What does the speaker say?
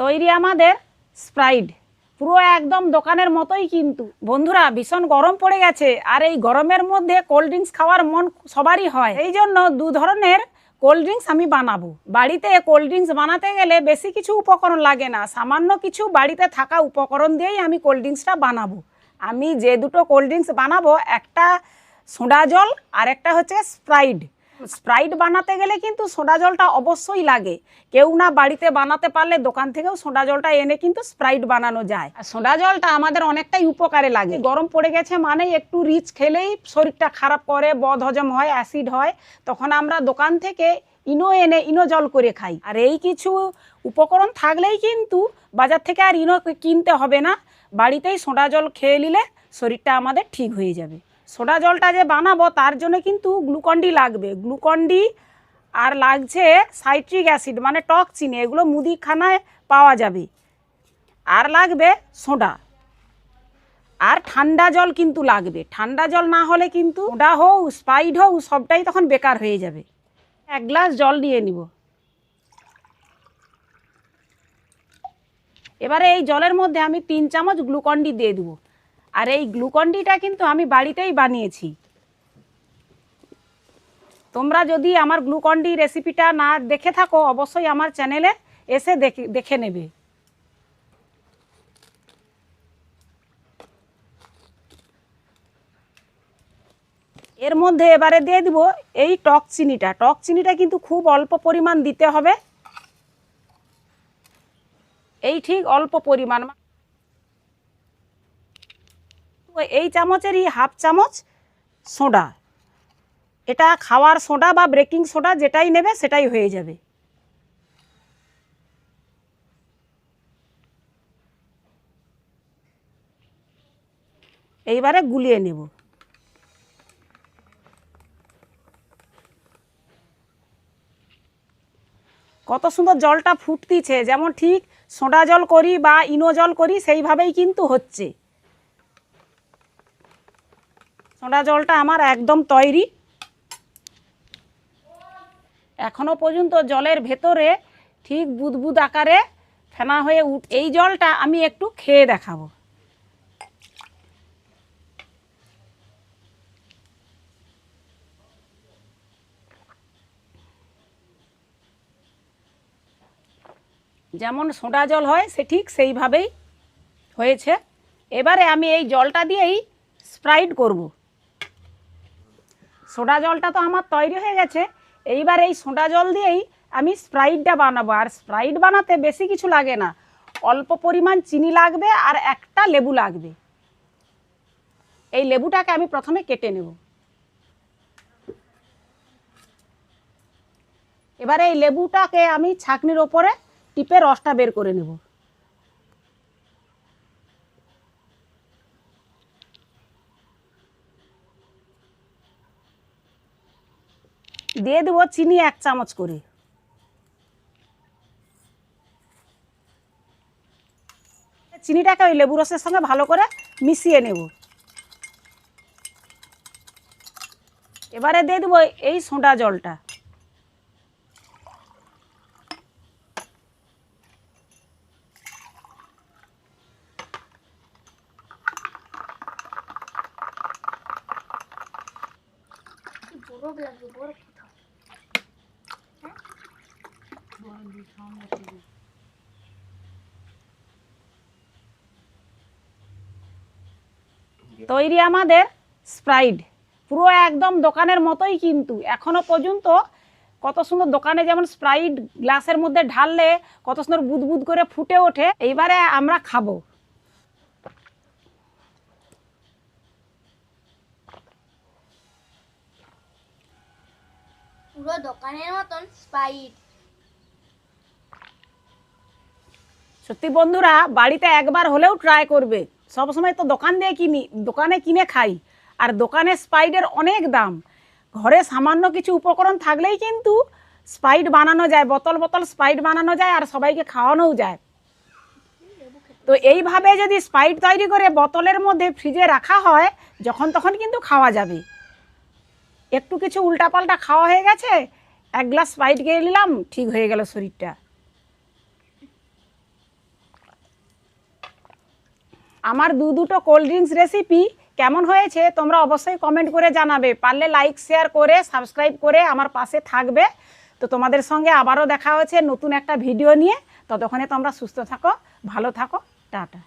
তৈরি আমাদের স্প্রাইট। পুরো একদম দোকানের মতোই কিন্তু। বন্ধুরা, ভীষণ গরম পড়ে গেছে। আর এই গরমের মধ্যে কোল্ড ড্রিঙ্কস খাওয়ার মন সবারই হয়। এই জন্য দু ধরনের কোল্ড ড্রিঙ্কস আমি বানাবো। বাড়িতে কোল্ড ড্রিঙ্কস বানাতে গেলে বেশি কিছু উপকরণ লাগে না। সামান্য কিছু বাড়িতে থাকা উপকরণ দিয়েই আমি কোল্ড ড্রিঙ্কসটা বানাবো। আমি যে দুটো কোল্ড ড্রিঙ্কস বানাবো, একটা সোডা জল আর একটা হচ্ছে স্প্রাইট। স্প্রাইট বানাতে গেলে কিন্তু সোডা জলটা অবশ্যই লাগে। কেউ না বাড়িতে বানাতে পারলে দোকান থেকেও সোডা জলটা এনে কিন্তু স্প্রাইট বানানো যায়। আর সোডা জলটা আমাদের অনেকটাই উপকারে লাগে। গরম পড়ে গেছে মানে একটু রিচ খেলেই শরীরটা খারাপ করে বদ হজম হয় অ্যাসিড হয় তখন আমরা দোকান থেকে ইনো এনে ইনো জল করে খাই। আর এই কিছু উপকরণ থাকলেই কিন্তু বাজার থেকে আর ইনো কিনতে হবে না। বাড়িতেই সোডা জল খেয়ে নিলে শরীরটা আমাদের ঠিক হয়ে যাবে। সোডা জলটা যে বানাবো, তার জন্য কিন্তু গ্লুকন্ডি লাগবে। গ্লুকন্ডি আর লাগছে সাইট্রিক অ্যাসিড মানে টক চিনি, এগুলো মুদিখানায় পাওয়া যাবে। আর লাগবে সোডা। আর ঠান্ডা জল কিন্তু লাগবে। ঠান্ডা জল না হলে কিন্তু সোডা হোক, স্পাইড হোক, সবটাই তখন বেকার হয়ে যাবে। এক গ্লাস জল দিয়ে নিব। এবারে এই জলের মধ্যে আমি তিন চামচ গ্লুকন্ডি দিয়ে দেবো। আর এই গ্লুকন্ডিটা কিন্তু আমি বাড়িতেই বানিয়েছি। তোমরা যদি আমার গ্লুকন্ডি রেসিপিটা না দেখে থাকো, অবশ্যই আমার চ্যানেলে এসে দেখে দেখে নেবে। এর মধ্যে এবারে দিয়ে দিব এই টক চিনিটা। টক চিনিটা কিন্তু খুব অল্প পরিমাণ দিতে হবে। এই ঠিক অল্প পরিমাণ। এই চামচেরই হাফ চামচ সোডা। এটা খাওয়ার সোডা বা ব্রেকিং সোডা যেটাই নেবে সেটাই হয়ে যাবে। এইবারে গুলিয়ে নেব। কত সুন্দর জলটা ফুটতিছে, যেমন ঠিক সোডা জল করি বা ইনো জল করি, সেইভাবেই কিন্তু হচ্ছে। সোডা জলটা আমার একদম তৈরি। এখনও পর্যন্ত জলের ভেতরে ঠিক বুদবুদ আকারে ফেনা হয়ে উঠ এই জলটা আমি একটু খেয়ে দেখাবো। যেমন সোডা জল হয়, সে ঠিক সেইভাবেই হয়েছে। এবারে আমি এই জলটা দিয়েই স্প্রাইট করব। সোডা জলটা তো আমার তৈরি হয়ে গেছে। এইবার এই সোডা জল দিয়েই আমি স্প্রাইটটা বানাবো। আর স্প্রাইট বানাতে বেশি কিছু লাগে না। অল্প পরিমাণ চিনি লাগবে আর একটা লেবু লাগবে। এই লেবুটাকে আমি প্রথমে কেটে নেব। এবারে এই লেবুটাকে আমি ছাকনির ওপরে টিপে রসটা বের করে নেব। দিয়ে দেবো চিনি এক চামচ করে। চিনিটাকে ওই লেবু রসের সঙ্গে ভালো করে মিশিয়ে নেব। এবারে দিয়ে দেবো এই সোঁটা জলটা। লাগবে তৈরি আমাদের স্প্রাইট পুরো একদম দোকানের মতোই কিন্তু। এখনও পর্যন্ত কত সুন্দর দোকানে যেমন স্প্রাইট গ্লাসের মধ্যে ঢাললে কত সুন্দর বুদবুদ করে ফুটে ওঠে, এইবারে আমরা খাব। পুরো দোকানের মতন স্পাইট সত্যি বন্ধুরা, বাড়িতে একবার হলেও ট্রাই করবে। সবসময় তো দোকান দিয়ে কিনি, দোকানে কিনে খাই। আর দোকানে স্পাইডের অনেক দাম। ঘরে সামান্য কিছু উপকরণ থাকলেই কিন্তু স্পাইড বানানো যায়, বোতল বোতল স্পাইড বানানো যায় আর সবাইকে খাওয়ানোও যায়। তো এইভাবে যদি স্পাইড তৈরি করে বোতলের মধ্যে ফ্রিজে রাখা হয়, যখন তখন কিন্তু খাওয়া যাবে। একটু কিছু উল্টাপাল্টা খাওয়া হয়ে গেছে, এক গ্লাস স্পাইট খেয়ে নিলাম, ঠিক হয়ে গেল শরীরটা। আমার দু দুটো কোল্ড ড্রিঙ্কস রেসিপি কেমন হয়েছে তোমরা অবশ্যই কমেন্ট করে জানাবে। পারলে লাইক শেয়ার করে সাবস্ক্রাইব করে আমার পাশে থাকবে। তো তোমাদের সঙ্গে আবারও দেখা হচ্ছে নতুন একটা ভিডিও নিয়ে। ততক্ষণে তোমরা সুস্থ থাকো, ভালো থাকো, টাটা।